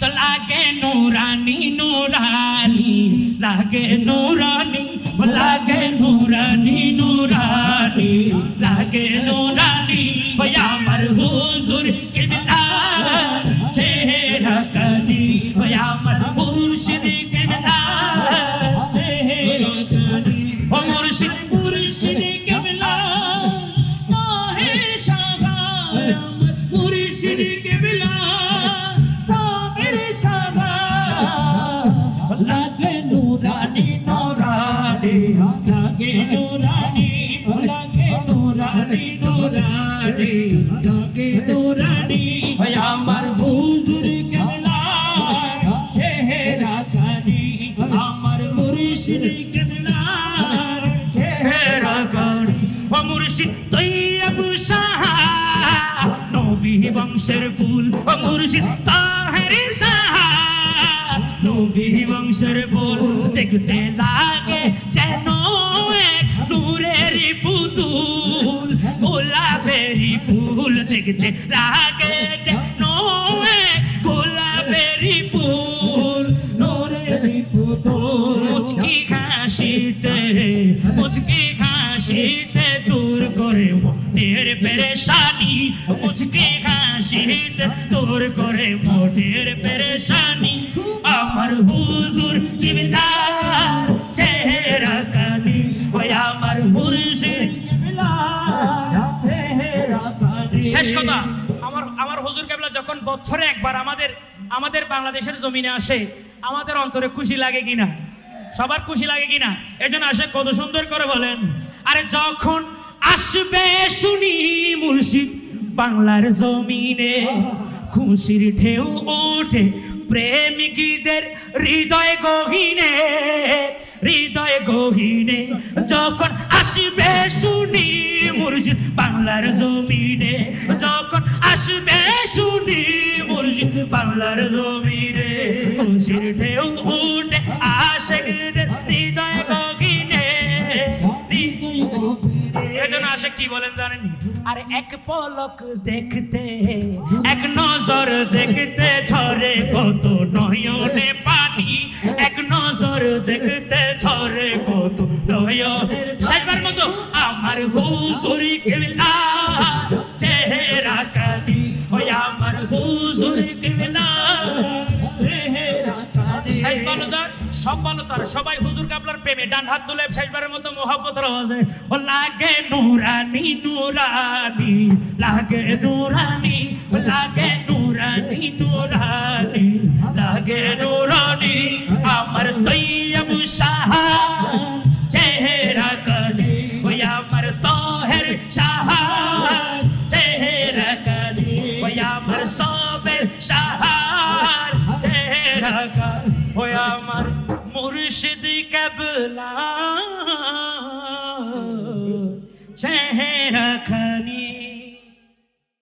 তো লাগে নুরানি নুরানি লাগে নুরানি লাগে নুরানি নুরানি লাগে নুরানি নবী বংশের ফুল সাহা নবী বংশের ফুল দেখতে লাগে যেন এক নূরেরই পুতুল ফুল দেখতে লাগে যেন ফুল নূরেরই পুতুল মুচকি হাসিতে মুচকি মোটের পেরেশানি মুচকি হাসিতে দূর করে মোটের পেরেশানি। আমার হুজুর কিবলার চেহারা কানি, ওই আমার মুর্শিদ শেষ কথা, আমার আমার হুজুর কেবলা যখন বছরে একবার আমাদের আমাদের বাংলাদেশের জমিনে আসে, আমাদের অন্তরে খুশি লাগে কিনা? সবার খুশি লাগে কিনা? এজন্য আসে কত সুন্দর করে বলেন। আরে যখন আসবে শুনি মুর্শিদ বাংলার জমিনে। খুশির ঢেউ ওঠে প্রেমিকদের হৃদয় গহীনে। হৃদয় গহীনে যখন আসবে শুনি মুর্শিদ বাংলার জমিনে। যখন আসবে শুনি মুর্শিদ বাংলার জমিনে। খুশির ঢেউ উঠে এজন্য আশেক কি বলেন জানেন? আরে এক পলক দেখতে এক নজর দেখতে ঝরে কত নয়নে পানি। এক নজর দেখতে ঝরে কত নয়নের শেষবার মতো আমার হুজুরি কেবলা সব ভালো তার সবাই হুজুর কাবলার প্রেমে ডান হাত তুলে শেষবারের মতো ও লাগে নুরানি নুরানি, লাগে নুরানি লাগে নুরানি নুরানি, লাগে নুরানি, আমার তৈয়ব সাহা চেহারা কালি আমার তহের চেহারা